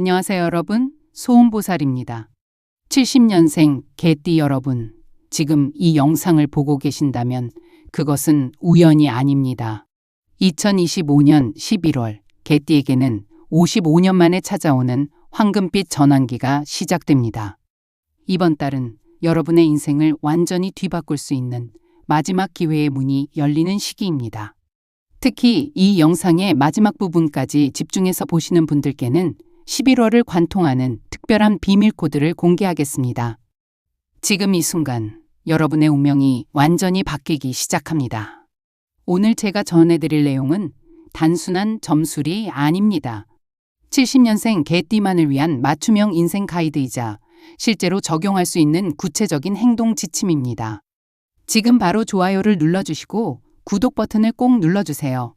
안녕하세요, 여러분. 소음보살입니다. 70년생 개띠 여러분, 지금 이 영상을 보고 계신다면 그것은 우연이 아닙니다. 2025년 11월 개띠에게는 55년 만에 찾아오는 황금빛 전환기가 시작됩니다. 이번 달은 여러분의 인생을 완전히 뒤바꿀 수 있는 마지막 기회의 문이 열리는 시기입니다. 특히 이 영상의 마지막 부분까지 집중해서 보시는 분들께는 11월을 관통하는 특별한 비밀 코드를 공개하겠습니다. 지금 이 순간 여러분의 운명이 완전히 바뀌기 시작합니다. 오늘 제가 전해드릴 내용은 단순한 점술이 아닙니다. 70년생 개띠만을 위한 맞춤형 인생 가이드이자 실제로 적용할 수 있는 구체적인 행동 지침입니다. 지금 바로 좋아요를 눌러주시고 구독 버튼을 꼭 눌러주세요.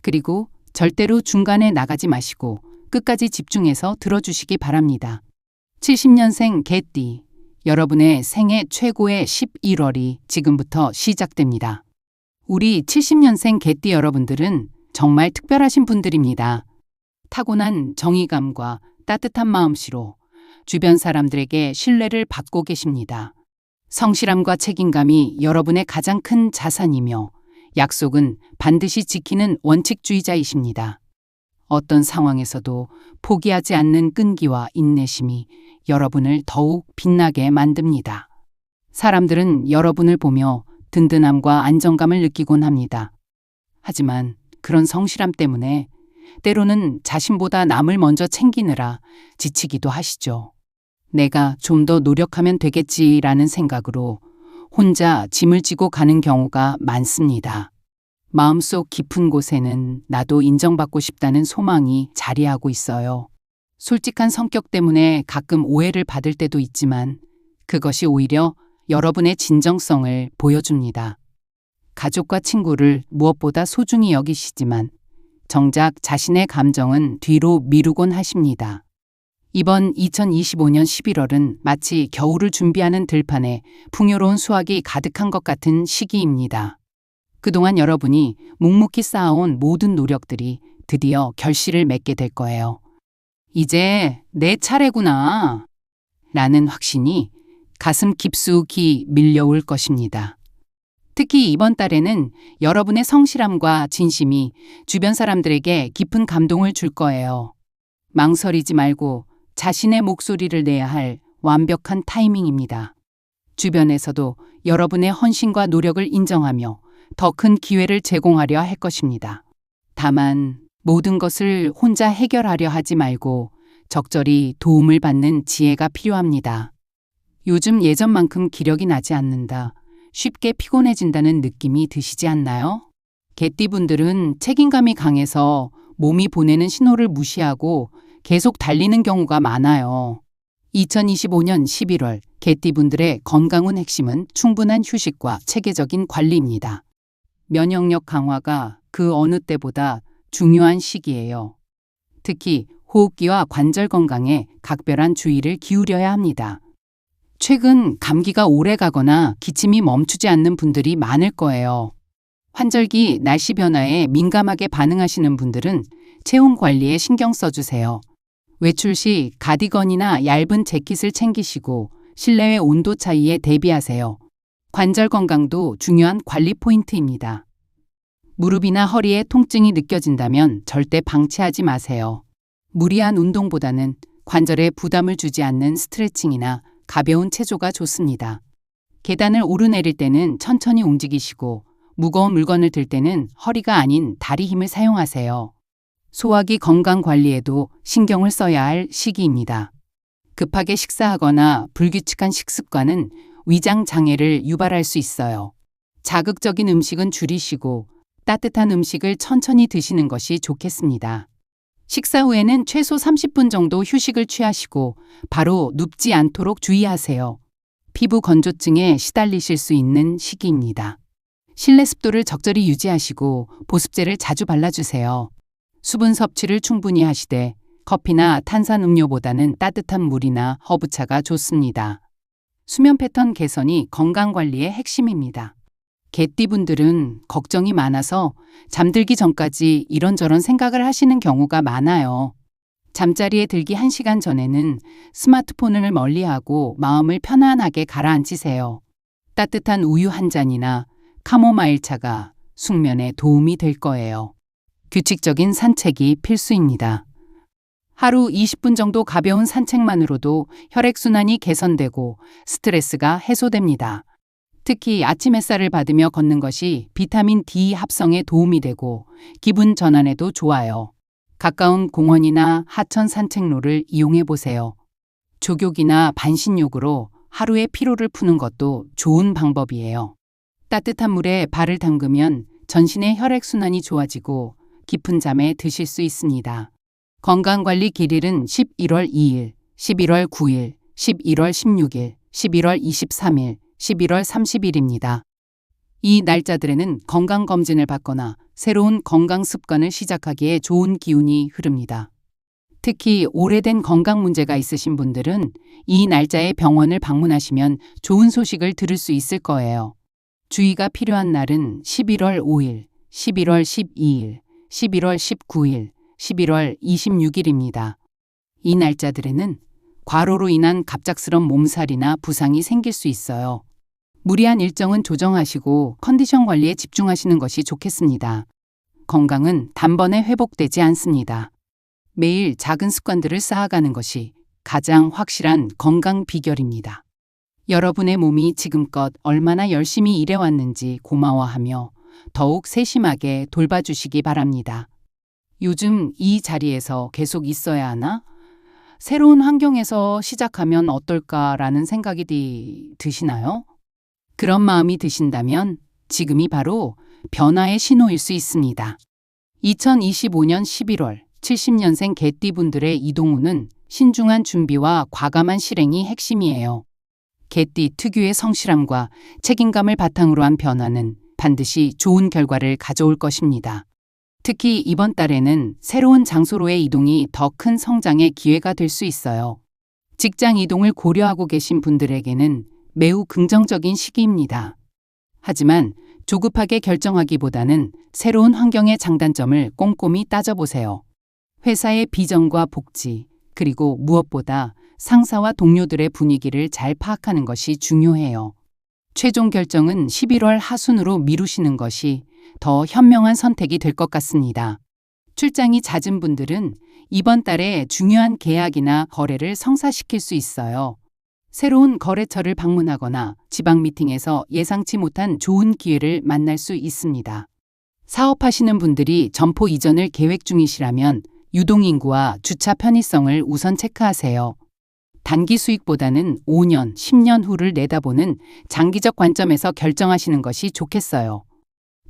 그리고 절대로 중간에 나가지 마시고 끝까지 집중해서 들어주시기 바랍니다. 70년생 개띠, 여러분의 생애 최고의 11월이 지금부터 시작됩니다. 우리 70년생 개띠 여러분들은 정말 특별하신 분들입니다. 타고난 정의감과 따뜻한 마음씨로 주변 사람들에게 신뢰를 받고 계십니다. 성실함과 책임감이 여러분의 가장 큰 자산이며 약속은 반드시 지키는 원칙주의자이십니다. 어떤 상황에서도 포기하지 않는 끈기와 인내심이 여러분을 더욱 빛나게 만듭니다. 사람들은 여러분을 보며 든든함과 안정감을 느끼곤 합니다. 하지만 그런 성실함 때문에 때로는 자신보다 남을 먼저 챙기느라 지치기도 하시죠. 내가 좀 더 노력하면 되겠지라는 생각으로 혼자 짐을 지고 가는 경우가 많습니다. 마음속 깊은 곳에는 나도 인정받고 싶다는 소망이 자리하고 있어요. 솔직한 성격 때문에 가끔 오해를 받을 때도 있지만 그것이 오히려 여러분의 진정성을 보여줍니다. 가족과 친구를 무엇보다 소중히 여기시지만 정작 자신의 감정은 뒤로 미루곤 하십니다. 이번 2025년 11월은 마치 겨울을 준비하는 들판에 풍요로운 수확이 가득한 것 같은 시기입니다. 그동안 여러분이 묵묵히 쌓아온 모든 노력들이 드디어 결실을 맺게 될 거예요. 이제 내 차례구나. 라는 확신이 가슴 깊숙이 밀려올 것입니다. 특히 이번 달에는 여러분의 성실함과 진심이 주변 사람들에게 깊은 감동을 줄 거예요. 망설이지 말고 자신의 목소리를 내야 할 완벽한 타이밍입니다. 주변에서도 여러분의 헌신과 노력을 인정하며 더 큰 기회를 제공하려 할 것입니다. 다만 모든 것을 혼자 해결하려 하지 말고 적절히 도움을 받는 지혜가 필요합니다. 요즘 예전만큼 기력이 나지 않는다. 쉽게 피곤해진다는 느낌이 드시지 않나요? 개띠분들은 책임감이 강해서 몸이 보내는 신호를 무시하고 계속 달리는 경우가 많아요. 2025년 11월 개띠분들의 건강운 핵심은 충분한 휴식과 체계적인 관리입니다. 면역력 강화가 그 어느 때보다 중요한 시기예요. 특히 호흡기와 관절 건강에 각별한 주의를 기울여야 합니다. 최근 감기가 오래 가거나 기침이 멈추지 않는 분들이 많을 거예요. 환절기 날씨 변화에 민감하게 반응하시는 분들은 체온 관리에 신경 써주세요. 외출 시 가디건이나 얇은 재킷을 챙기시고 실내외 온도 차이에 대비하세요. 관절 건강도 중요한 관리 포인트입니다. 무릎이나 허리에 통증이 느껴진다면 절대 방치하지 마세요. 무리한 운동보다는 관절에 부담을 주지 않는 스트레칭이나 가벼운 체조가 좋습니다. 계단을 오르내릴 때는 천천히 움직이시고 무거운 물건을 들 때는 허리가 아닌 다리 힘을 사용하세요. 소화기 건강 관리에도 신경을 써야 할 시기입니다. 급하게 식사하거나 불규칙한 식습관은 위장 장애를 유발할 수 있어요. 자극적인 음식은 줄이시고 따뜻한 음식을 천천히 드시는 것이 좋겠습니다. 식사 후에는 최소 30분 정도 휴식을 취하시고 바로 눕지 않도록 주의하세요. 피부 건조증에 시달리실 수 있는 시기입니다. 실내 습도를 적절히 유지하시고 보습제를 자주 발라주세요. 수분 섭취를 충분히 하시되 커피나 탄산 음료보다는 따뜻한 물이나 허브차가 좋습니다. 수면 패턴 개선이 건강 관리의 핵심입니다. 개띠분들은 걱정이 많아서 잠들기 전까지 이런저런 생각을 하시는 경우가 많아요. 잠자리에 들기 1시간 전에는 스마트폰을 멀리하고 마음을 편안하게 가라앉히세요. 따뜻한 우유 한 잔이나 카모마일 차가 숙면에 도움이 될 거예요. 규칙적인 산책이 필수입니다. 하루 20분 정도 가벼운 산책만으로도 혈액순환이 개선되고 스트레스가 해소됩니다. 특히 아침 햇살을 받으며 걷는 것이 비타민 D 합성에 도움이 되고 기분 전환에도 좋아요. 가까운 공원이나 하천 산책로를 이용해 보세요. 조격이나 반신욕으로 하루의 피로를 푸는 것도 좋은 방법이에요. 따뜻한 물에 발을 담그면 전신의 혈액순환이 좋아지고 깊은 잠에 드실 수 있습니다. 건강관리 길일은 11월 2일, 11월 9일, 11월 16일, 11월 23일, 11월 30일입니다. 이 날짜들에는 건강검진을 받거나 새로운 건강 습관을 시작하기에 좋은 기운이 흐릅니다. 특히 오래된 건강 문제가 있으신 분들은 이 날짜에 병원을 방문하시면 좋은 소식을 들을 수 있을 거예요. 주의가 필요한 날은 11월 5일, 11월 12일, 11월 19일, 11월 26일입니다. 이 날짜들에는 과로로 인한 갑작스런 몸살이나 부상이 생길 수 있어요. 무리한 일정은 조정하시고 컨디션 관리에 집중하시는 것이 좋겠습니다. 건강은 단번에 회복되지 않습니다. 매일 작은 습관들을 쌓아가는 것이 가장 확실한 건강 비결입니다. 여러분의 몸이 지금껏 얼마나 열심히 일해왔는지 고마워하며 더욱 세심하게 돌봐주시기 바랍니다. 요즘 이 자리에서 계속 있어야 하나? 새로운 환경에서 시작하면 어떨까라는 생각이 디- 드시나요? 그런 마음이 드신다면 지금이 바로 변화의 신호일 수 있습니다. 2025년 11월 70년생 개띠분들의 이동우는 신중한 준비와 과감한 실행이 핵심이에요. 개띠 특유의 성실함과 책임감을 바탕으로 한 변화는 반드시 좋은 결과를 가져올 것입니다. 특히 이번 달에는 새로운 장소로의 이동이 더 큰 성장의 기회가 될 수 있어요. 직장 이동을 고려하고 계신 분들에게는 매우 긍정적인 시기입니다. 하지만 조급하게 결정하기보다는 새로운 환경의 장단점을 꼼꼼히 따져보세요. 회사의 비전과 복지, 그리고 무엇보다 상사와 동료들의 분위기를 잘 파악하는 것이 중요해요. 최종 결정은 11월 하순으로 미루시는 것이 더 현명한 선택이 될 것 같습니다. 출장이 잦은 분들은 이번 달에 중요한 계약이나 거래를 성사시킬 수 있어요. 새로운 거래처를 방문하거나 지방 미팅에서 예상치 못한 좋은 기회를 만날 수 있습니다. 사업하시는 분들이 점포 이전을 계획 중이시라면 유동인구와 주차 편의성을 우선 체크하세요. 단기 수익보다는 5년, 10년 후를 내다보는 장기적 관점에서 결정하시는 것이 좋겠어요.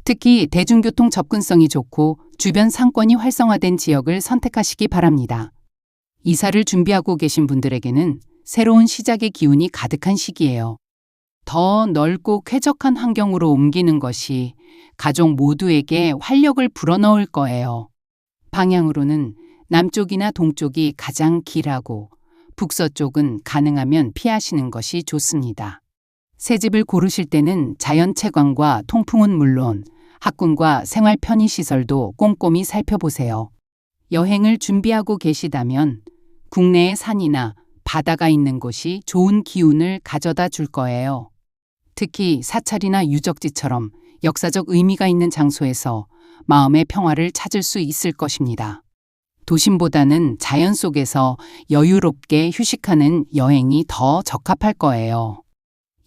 특히 대중교통 접근성이 좋고 주변 상권이 활성화된 지역을 선택하시기 바랍니다. 이사를 준비하고 계신 분들에게는 새로운 시작의 기운이 가득한 시기예요. 더 넓고 쾌적한 환경으로 옮기는 것이 가족 모두에게 활력을 불어넣을 거예요. 방향으로는 남쪽이나 동쪽이 가장 길하고 북서쪽은 가능하면 피하시는 것이 좋습니다. 새 집을 고르실 때는 자연 채광과 통풍은 물론 학군과 생활 편의 시설도 꼼꼼히 살펴보세요. 여행을 준비하고 계시다면 국내의 산이나 바다가 있는 곳이 좋은 기운을 가져다 줄 거예요. 특히 사찰이나 유적지처럼 역사적 의미가 있는 장소에서 마음의 평화를 찾을 수 있을 것입니다. 도심보다는 자연 속에서 여유롭게 휴식하는 여행이 더 적합할 거예요.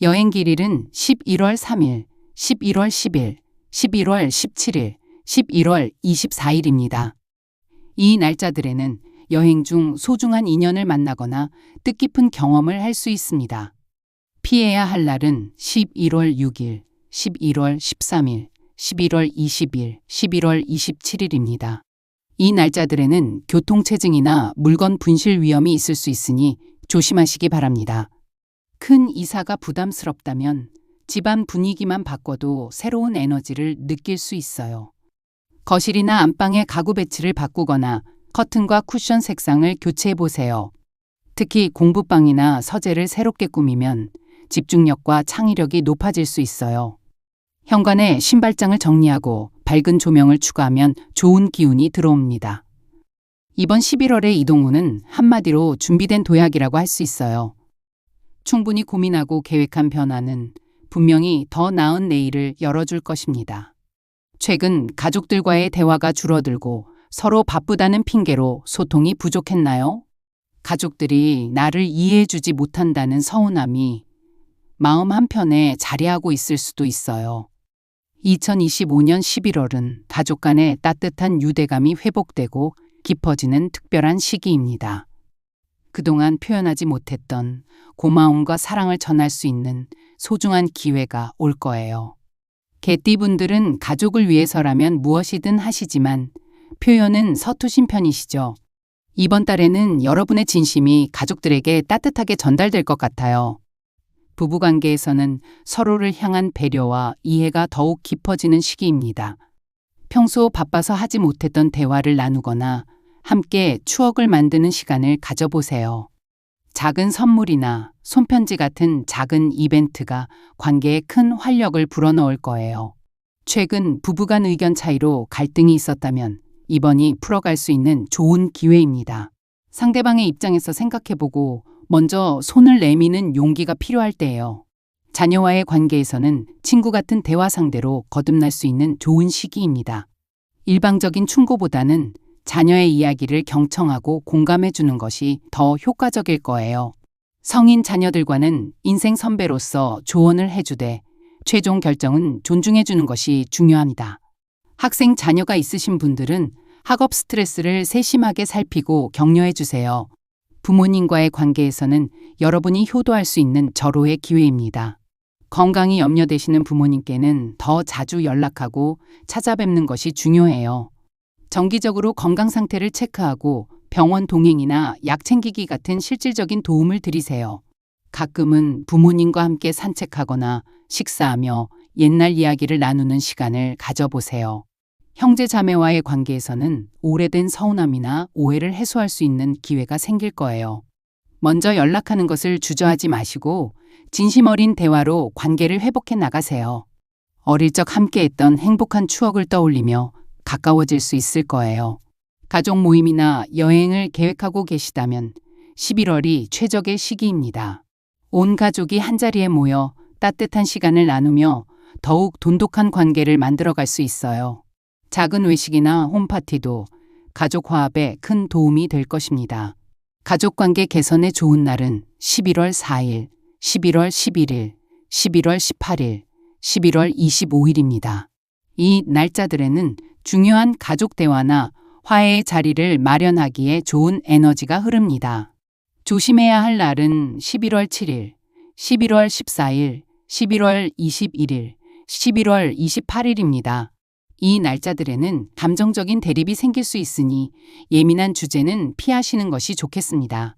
여행 길일은 11월 3일, 11월 10일, 11월 17일, 11월 24일입니다. 이 날짜들에는 여행 중 소중한 인연을 만나거나 뜻깊은 경험을 할 수 있습니다. 피해야 할 날은 11월 6일, 11월 13일, 11월 20일, 11월 27일입니다. 이 날짜들에는 교통체증이나 물건 분실 위험이 있을 수 있으니 조심하시기 바랍니다. 큰 이사가 부담스럽다면 집안 분위기만 바꿔도 새로운 에너지를 느낄 수 있어요. 거실이나 안방의 가구 배치를 바꾸거나 커튼과 쿠션 색상을 교체해 보세요. 특히 공부방이나 서재를 새롭게 꾸미면 집중력과 창의력이 높아질 수 있어요. 현관에 신발장을 정리하고 밝은 조명을 추가하면 좋은 기운이 들어옵니다. 이번 11월의 이동우는 한마디로 준비된 도약이라고 할 수 있어요. 충분히 고민하고 계획한 변화는 분명히 더 나은 내일을 열어줄 것입니다. 최근 가족들과의 대화가 줄어들고 서로 바쁘다는 핑계로 소통이 부족했나요? 가족들이 나를 이해해주지 못한다는 서운함이 마음 한편에 자리하고 있을 수도 있어요. 2025년 11월은 가족 간의 따뜻한 유대감이 회복되고 깊어지는 특별한 시기입니다. 그동안 표현하지 못했던 고마움과 사랑을 전할 수 있는 소중한 기회가 올 거예요. 개띠분들은 가족을 위해서라면 무엇이든 하시지만 표현은 서투신 편이시죠. 이번 달에는 여러분의 진심이 가족들에게 따뜻하게 전달될 것 같아요. 부부관계에서는 서로를 향한 배려와 이해가 더욱 깊어지는 시기입니다. 평소 바빠서 하지 못했던 대화를 나누거나 함께 추억을 만드는 시간을 가져보세요. 작은 선물이나 손편지 같은 작은 이벤트가 관계에 큰 활력을 불어넣을 거예요. 최근 부부간 의견 차이로 갈등이 있었다면 이번이 풀어갈 수 있는 좋은 기회입니다. 상대방의 입장에서 생각해보고 먼저 손을 내미는 용기가 필요할 때예요. 자녀와의 관계에서는 친구 같은 대화 상대로 거듭날 수 있는 좋은 시기입니다. 일방적인 충고보다는 자녀의 이야기를 경청하고 공감해 주는 것이 더 효과적일 거예요. 성인 자녀들과는 인생 선배로서 조언을 해주되 최종 결정은 존중해 주는 것이 중요합니다. 학생 자녀가 있으신 분들은 학업 스트레스를 세심하게 살피고 격려해 주세요. 부모님과의 관계에서는 여러분이 효도할 수 있는 절호의 기회입니다. 건강이 염려되시는 부모님께는 더 자주 연락하고 찾아뵙는 것이 중요해요. 정기적으로 건강 상태를 체크하고 병원 동행이나 약 챙기기 같은 실질적인 도움을 드리세요. 가끔은 부모님과 함께 산책하거나 식사하며 옛날 이야기를 나누는 시간을 가져보세요. 형제 자매와의 관계에서는 오래된 서운함이나 오해를 해소할 수 있는 기회가 생길 거예요. 먼저 연락하는 것을 주저하지 마시고 진심 어린 대화로 관계를 회복해 나가세요. 어릴 적 함께했던 행복한 추억을 떠올리며 가까워질 수 있을 거예요. 가족 모임이나 여행을 계획하고 계시다면 11월이 최적의 시기입니다. 온 가족이 한자리에 모여 따뜻한 시간을 나누며 더욱 돈독한 관계를 만들어갈 수 있어요. 작은 외식이나 홈파티도 가족 화합에 큰 도움이 될 것입니다. 가족 관계 개선에 좋은 날은 11월 4일, 11월 11일, 11월 18일, 11월 25일입니다. 이 날짜들에는 중요한 가족 대화나 화해의 자리를 마련하기에 좋은 에너지가 흐릅니다. 조심해야 할 날은 11월 7일, 11월 14일, 11월 21일, 11월 28일입니다. 이 날짜들에는 감정적인 대립이 생길 수 있으니 예민한 주제는 피하시는 것이 좋겠습니다.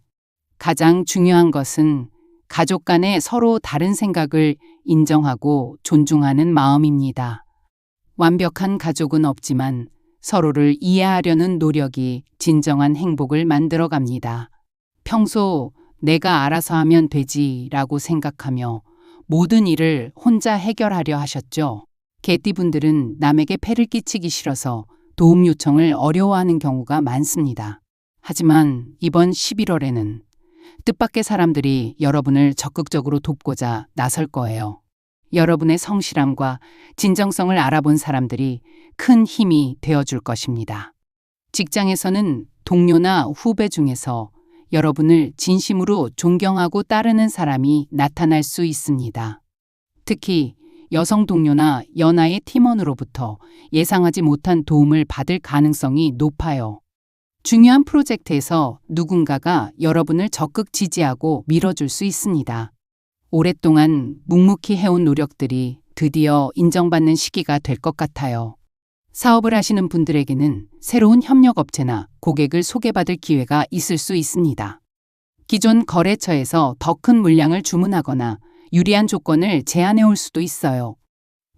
가장 중요한 것은 가족 간에 서로 다른 생각을 인정하고 존중하는 마음입니다. 완벽한 가족은 없지만 서로를 이해하려는 노력이 진정한 행복을 만들어 갑니다. 평소 내가 알아서 하면 되지 라고 생각하며 모든 일을 혼자 해결하려 하셨죠. 개띠분들은 남에게 폐를 끼치기 싫어서 도움 요청을 어려워하는 경우가 많습니다. 하지만 이번 11월에는 뜻밖의 사람들이 여러분을 적극적으로 돕고자 나설 거예요. 여러분의 성실함과 진정성을 알아본 사람들이 큰 힘이 되어줄 것입니다. 직장에서는 동료나 후배 중에서 여러분을 진심으로 존경하고 따르는 사람이 나타날 수 있습니다. 특히 여성 동료나 연하의 팀원으로부터 예상하지 못한 도움을 받을 가능성이 높아요. 중요한 프로젝트에서 누군가가 여러분을 적극 지지하고 밀어줄 수 있습니다. 오랫동안 묵묵히 해온 노력들이 드디어 인정받는 시기가 될 것 같아요. 사업을 하시는 분들에게는 새로운 협력업체나 고객을 소개받을 기회가 있을 수 있습니다. 기존 거래처에서 더 큰 물량을 주문하거나 유리한 조건을 제안해 올 수도 있어요.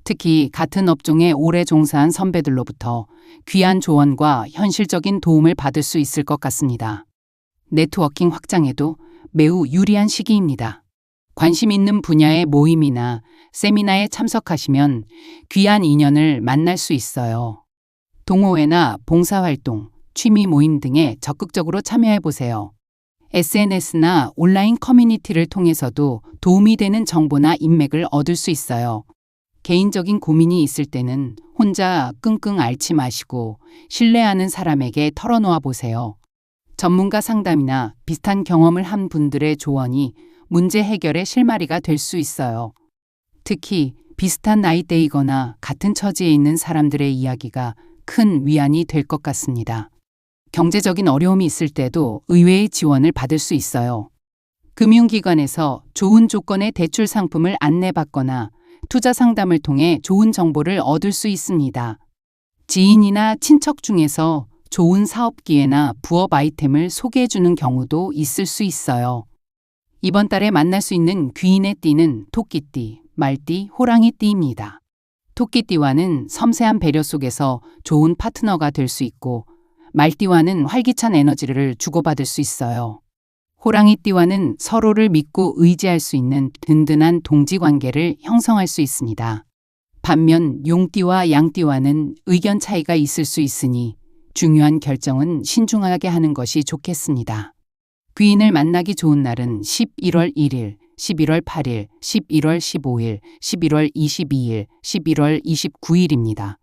특히 같은 업종에 오래 종사한 선배들로부터 귀한 조언과 현실적인 도움을 받을 수 있을 것 같습니다. 네트워킹 확장에도 매우 유리한 시기입니다. 관심 있는 분야의 모임이나 세미나에 참석하시면 귀한 인연을 만날 수 있어요. 동호회나 봉사활동, 취미 모임 등에 적극적으로 참여해 보세요. SNS나 온라인 커뮤니티를 통해서도 도움이 되는 정보나 인맥을 얻을 수 있어요. 개인적인 고민이 있을 때는 혼자 끙끙 앓지 마시고 신뢰하는 사람에게 털어놓아 보세요. 전문가 상담이나 비슷한 경험을 한 분들의 조언이 문제 해결의 실마리가 될 수 있어요. 특히 비슷한 나이대이거나 같은 처지에 있는 사람들의 이야기가 큰 위안이 될 것 같습니다. 경제적인 어려움이 있을 때도 의외의 지원을 받을 수 있어요. 금융기관에서 좋은 조건의 대출 상품을 안내받거나 투자 상담을 통해 좋은 정보를 얻을 수 있습니다. 지인이나 친척 중에서 좋은 사업 기회나 부업 아이템을 소개해 주는 경우도 있을 수 있어요. 이번 달에 만날 수 있는 귀인의 띠는 토끼띠, 말띠, 호랑이띠입니다. 토끼띠와는 섬세한 배려 속에서 좋은 파트너가 될 수 있고 말띠와는 활기찬 에너지를 주고받을 수 있어요. 호랑이띠와는 서로를 믿고 의지할 수 있는 든든한 동지 관계를 형성할 수 있습니다. 반면 용띠와 양띠와는 의견 차이가 있을 수 있으니 중요한 결정은 신중하게 하는 것이 좋겠습니다. 귀인을 만나기 좋은 날은 11월 1일, 11월 8일, 11월 15일, 11월 22일, 11월 29일입니다.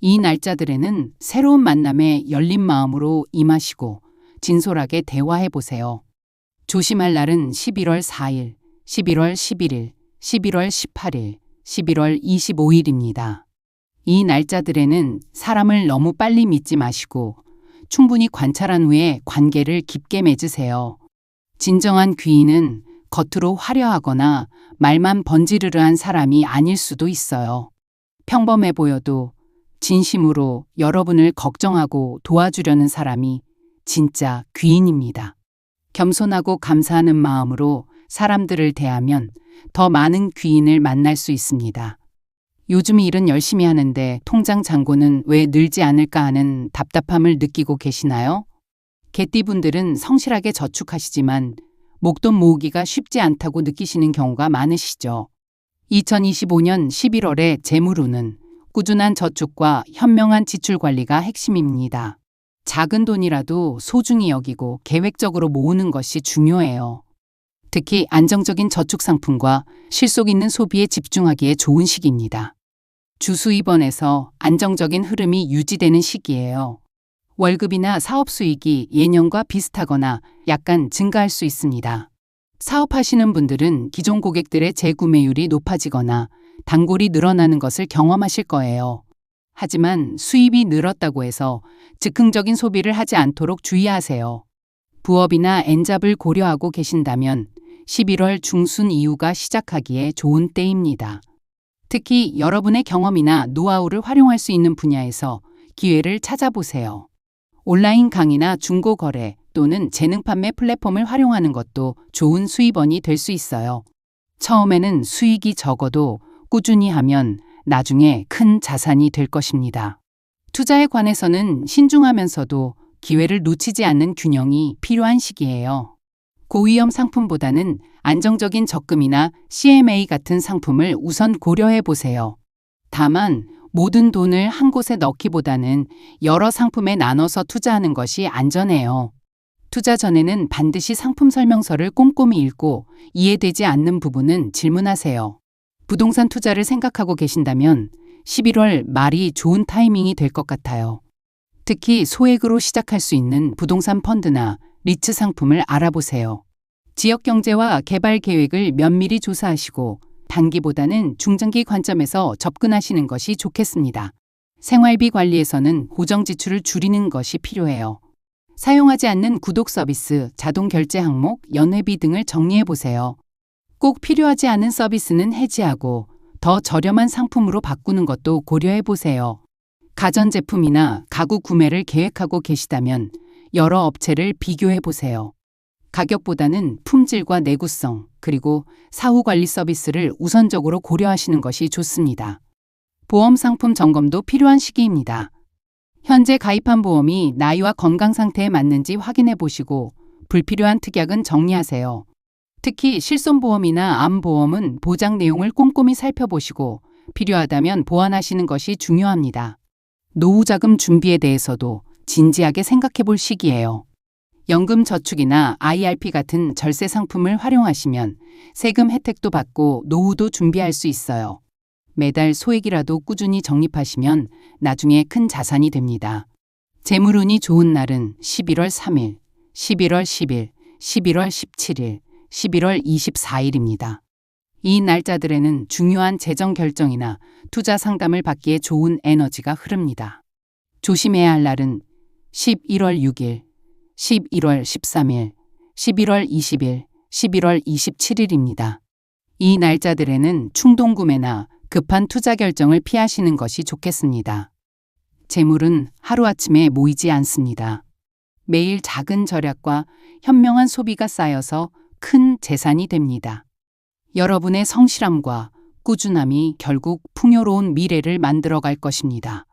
이 날짜들에는 새로운 만남에 열린 마음으로 임하시고 진솔하게 대화해 보세요. 조심할 날은 11월 4일, 11월 11일, 11월 18일, 11월 25일입니다. 이 날짜들에는 사람을 너무 빨리 믿지 마시고 충분히 관찰한 후에 관계를 깊게 맺으세요. 진정한 귀인은 겉으로 화려하거나 말만 번지르르한 사람이 아닐 수도 있어요. 평범해 보여도 진심으로 여러분을 걱정하고 도와주려는 사람이 진짜 귀인입니다. 겸손하고 감사하는 마음으로 사람들을 대하면 더 많은 귀인을 만날 수 있습니다. 요즘 일은 열심히 하는데 통장 잔고는 왜 늘지 않을까 하는 답답함을 느끼고 계시나요? 개띠분들은 성실하게 저축하시지만 목돈 모으기가 쉽지 않다고 느끼시는 경우가 많으시죠. 2025년 11월에 재물운은 꾸준한 저축과 현명한 지출 관리가 핵심입니다. 작은 돈이라도 소중히 여기고 계획적으로 모으는 것이 중요해요. 특히 안정적인 저축 상품과 실속 있는 소비에 집중하기에 좋은 시기입니다. 주수 입원에서 안정적인 흐름이 유지되는 시기예요. 월급이나 사업 수익이 예년과 비슷하거나 약간 증가할 수 있습니다. 사업하시는 분들은 기존 고객들의 재구매율이 높아지거나 단골이 늘어나는 것을 경험하실 거예요. 하지만 수입이 늘었다고 해서 즉흥적인 소비를 하지 않도록 주의하세요. 부업이나 엔잡을 고려하고 계신다면 11월 중순 이후가 시작하기에 좋은 때입니다. 특히 여러분의 경험이나 노하우를 활용할 수 있는 분야에서 기회를 찾아보세요. 온라인 강의나 중고 거래 또는 재능 판매 플랫폼을 활용하는 것도 좋은 수입원이 될 수 있어요. 처음에는 수익이 적어도 꾸준히 하면 나중에 큰 자산이 될 것입니다. 투자에 관해서는 신중하면서도 기회를 놓치지 않는 균형이 필요한 시기예요. 고위험 상품보다는 안정적인 적금이나 CMA 같은 상품을 우선 고려해 보세요. 다만 모든 돈을 한 곳에 넣기보다는 여러 상품에 나눠서 투자하는 것이 안전해요. 투자 전에는 반드시 상품 설명서를 꼼꼼히 읽고 이해되지 않는 부분은 질문하세요. 부동산 투자를 생각하고 계신다면 11월 말이 좋은 타이밍이 될 것 같아요. 특히 소액으로 시작할 수 있는 부동산 펀드나 리츠 상품을 알아보세요. 지역 경제와 개발 계획을 면밀히 조사하시고 단기보다는 중장기 관점에서 접근하시는 것이 좋겠습니다. 생활비 관리에서는 고정 지출을 줄이는 것이 필요해요. 사용하지 않는 구독 서비스, 자동 결제 항목, 연회비 등을 정리해 보세요. 꼭 필요하지 않은 서비스는 해지하고 더 저렴한 상품으로 바꾸는 것도 고려해 보세요. 가전제품이나 가구 구매를 계획하고 계시다면 여러 업체를 비교해 보세요. 가격보다는 품질과 내구성, 그리고 사후 관리 서비스를 우선적으로 고려하시는 것이 좋습니다. 보험 상품 점검도 필요한 시기입니다. 현재 가입한 보험이 나이와 건강 상태에 맞는지 확인해 보시고 불필요한 특약은 정리하세요. 특히 실손보험이나 암보험은 보장 내용을 꼼꼼히 살펴보시고 필요하다면 보완하시는 것이 중요합니다. 노후자금 준비에 대해서도 진지하게 생각해 볼 시기예요. 연금 저축이나 IRP 같은 절세 상품을 활용하시면 세금 혜택도 받고 노후도 준비할 수 있어요. 매달 소액이라도 꾸준히 적립하시면 나중에 큰 자산이 됩니다. 재물운이 좋은 날은 11월 3일, 11월 10일, 11월 17일, 11월 24일입니다. 이 날짜들에는 중요한 재정 결정이나 투자 상담을 받기에 좋은 에너지가 흐릅니다. 조심해야 할 날은 11월 6일, 11월 13일, 11월 20일, 11월 27일입니다. 이 날짜들에는 충동 구매나 급한 투자 결정을 피하시는 것이 좋겠습니다. 재물은 하루아침에 모이지 않습니다. 매일 작은 절약과 현명한 소비가 쌓여서 큰 재산이 됩니다. 여러분의 성실함과 꾸준함이 결국 풍요로운 미래를 만들어 갈 것입니다.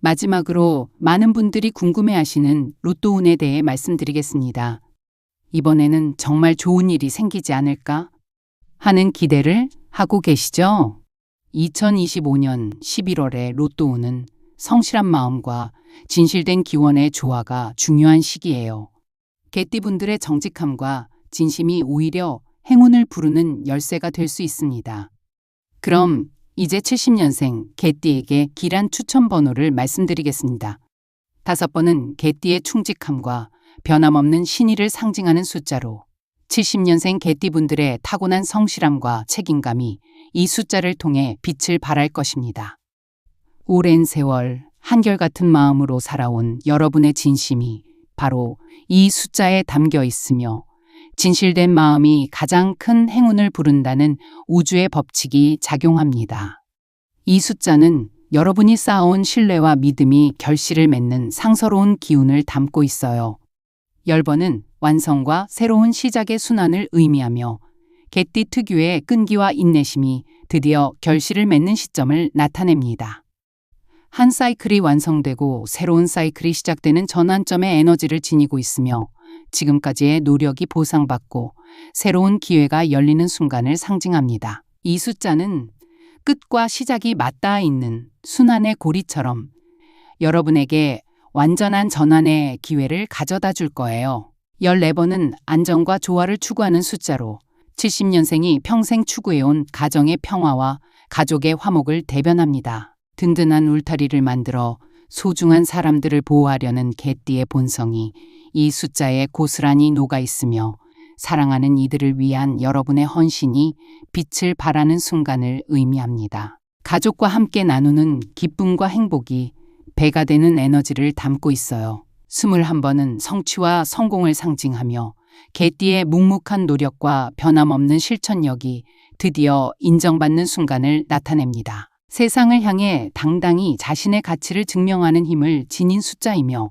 마지막으로 많은 분들이 궁금해 하시는 로또운에 대해 말씀드리겠습니다. 이번에는 정말 좋은 일이 생기지 않을까 하는 기대를 하고 계시죠? 2025년 11월의 로또운은 성실한 마음과 진실된 기원의 조화가 중요한 시기예요. 개띠분들의 정직함과 진심이 오히려 행운을 부르는 열쇠가 될 수 있습니다. 그럼 이제 70년생 개띠에게 길한 추천 번호를 말씀드리겠습니다. 다섯 번은 개띠의 충직함과 변함없는 신의를 상징하는 숫자로 70년생 개띠분들의 타고난 성실함과 책임감이 이 숫자를 통해 빛을 발할 것입니다. 오랜 세월 한결같은 마음으로 살아온 여러분의 진심이 바로 이 숫자에 담겨 있으며 진실된 마음이 가장 큰 행운을 부른다는 우주의 법칙이 작용합니다. 이 숫자는 여러분이 쌓아온 신뢰와 믿음이 결실을 맺는 상서로운 기운을 담고 있어요. 열번은 완성과 새로운 시작의 순환을 의미하며 개띠 특유의 끈기와 인내심이 드디어 결실을 맺는 시점을 나타냅니다. 한 사이클이 완성되고 새로운 사이클이 시작되는 전환점의 에너지를 지니고 있으며 지금까지의 노력이 보상받고 새로운 기회가 열리는 순간을 상징합니다. 이 숫자는 끝과 시작이 맞닿아 있는 순환의 고리처럼 여러분에게 완전한 전환의 기회를 가져다 줄 거예요. 14번은 안정과 조화를 추구하는 숫자로 70년생이 평생 추구해온 가정의 평화와 가족의 화목을 대변합니다. 든든한 울타리를 만들어 소중한 사람들을 보호하려는 개띠의 본성이 이 숫자에 고스란히 녹아 있으며 사랑하는 이들을 위한 여러분의 헌신이 빛을 발하는 순간을 의미합니다. 가족과 함께 나누는 기쁨과 행복이 배가 되는 에너지를 담고 있어요. 21번은 성취와 성공을 상징하며 개띠의 묵묵한 노력과 변함없는 실천력이 드디어 인정받는 순간을 나타냅니다. 세상을 향해 당당히 자신의 가치를 증명하는 힘을 지닌 숫자이며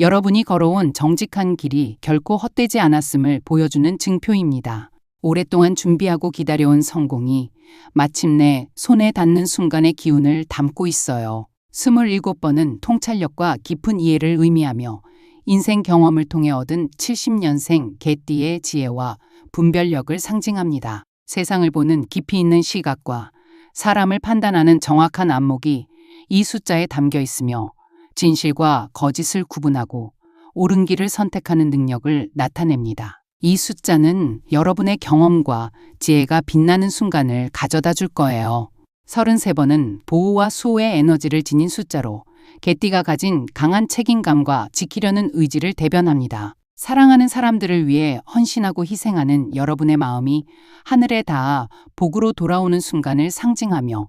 여러분이 걸어온 정직한 길이 결코 헛되지 않았음을 보여주는 증표입니다. 오랫동안 준비하고 기다려온 성공이 마침내 손에 닿는 순간의 기운을 담고 있어요. 27번은 통찰력과 깊은 이해를 의미하며 인생 경험을 통해 얻은 70년생 개띠의 지혜와 분별력을 상징합니다. 세상을 보는 깊이 있는 시각과 사람을 판단하는 정확한 안목이 이 숫자에 담겨 있으며 진실과 거짓을 구분하고 옳은 길을 선택하는 능력을 나타냅니다. 이 숫자는 여러분의 경험과 지혜가 빛나는 순간을 가져다 줄 거예요. 33번은 보호와 수호의 에너지를 지닌 숫자로 개띠가 가진 강한 책임감과 지키려는 의지를 대변합니다. 사랑하는 사람들을 위해 헌신하고 희생하는 여러분의 마음이 하늘에 닿아 복으로 돌아오는 순간을 상징하며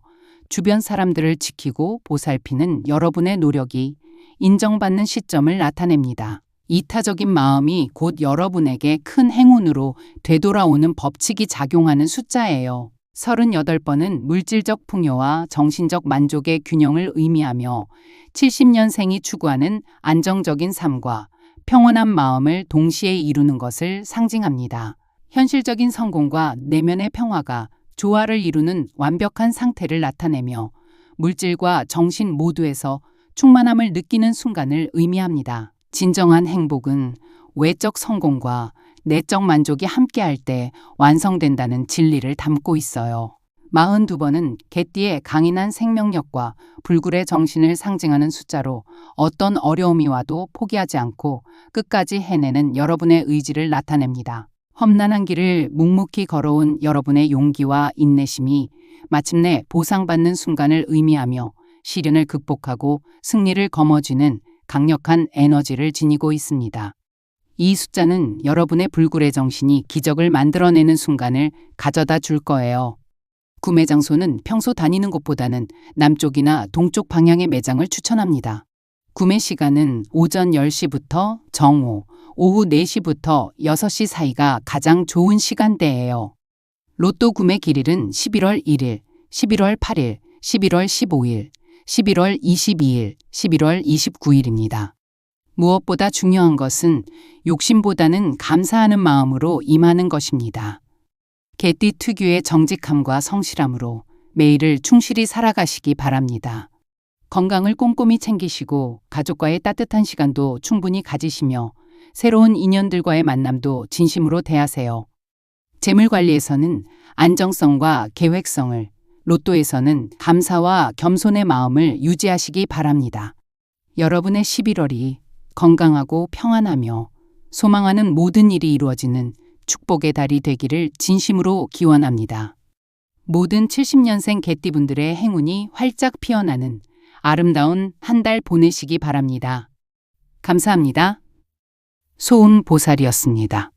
주변 사람들을 지키고 보살피는 여러분의 노력이 인정받는 시점을 나타냅니다. 이타적인 마음이 곧 여러분에게 큰 행운으로 되돌아오는 법칙이 작용하는 숫자예요. 38번은 물질적 풍요와 정신적 만족의 균형을 의미하며 70년생이 추구하는 안정적인 삶과 평온한 마음을 동시에 이루는 것을 상징합니다. 현실적인 성공과 내면의 평화가 조화를 이루는 완벽한 상태를 나타내며 물질과 정신 모두에서 충만함을 느끼는 순간을 의미합니다. 진정한 행복은 외적 성공과 내적 만족이 함께할 때 완성된다는 진리를 담고 있어요. 42번은 개띠의 강인한 생명력과 불굴의 정신을 상징하는 숫자로 어떤 어려움이 와도 포기하지 않고 끝까지 해내는 여러분의 의지를 나타냅니다. 험난한 길을 묵묵히 걸어온 여러분의 용기와 인내심이 마침내 보상받는 순간을 의미하며 시련을 극복하고 승리를 거머쥐는 강력한 에너지를 지니고 있습니다. 이 숫자는 여러분의 불굴의 정신이 기적을 만들어내는 순간을 가져다 줄 거예요. 구매 장소는 평소 다니는 곳보다는 남쪽이나 동쪽 방향의 매장을 추천합니다. 구매 시간은 오전 10시부터 정오, 오후 4시부터 6시 사이가 가장 좋은 시간대예요. 로또 구매 길일은 11월 1일, 11월 8일, 11월 15일, 11월 22일, 11월 29일입니다. 무엇보다 중요한 것은 욕심보다는 감사하는 마음으로 임하는 것입니다. 개띠 특유의 정직함과 성실함으로 매일을 충실히 살아가시기 바랍니다. 건강을 꼼꼼히 챙기시고 가족과의 따뜻한 시간도 충분히 가지시며 새로운 인연들과의 만남도 진심으로 대하세요. 재물 관리에서는 안정성과 계획성을, 로또에서는 감사와 겸손의 마음을 유지하시기 바랍니다. 여러분의 11월이 건강하고 평안하며 소망하는 모든 일이 이루어지는 축복의 달이 되기를 진심으로 기원합니다. 모든 70년생 개띠분들의 행운이 활짝 피어나는 아름다운 한 달 보내시기 바랍니다. 감사합니다. 소은 보살이었습니다.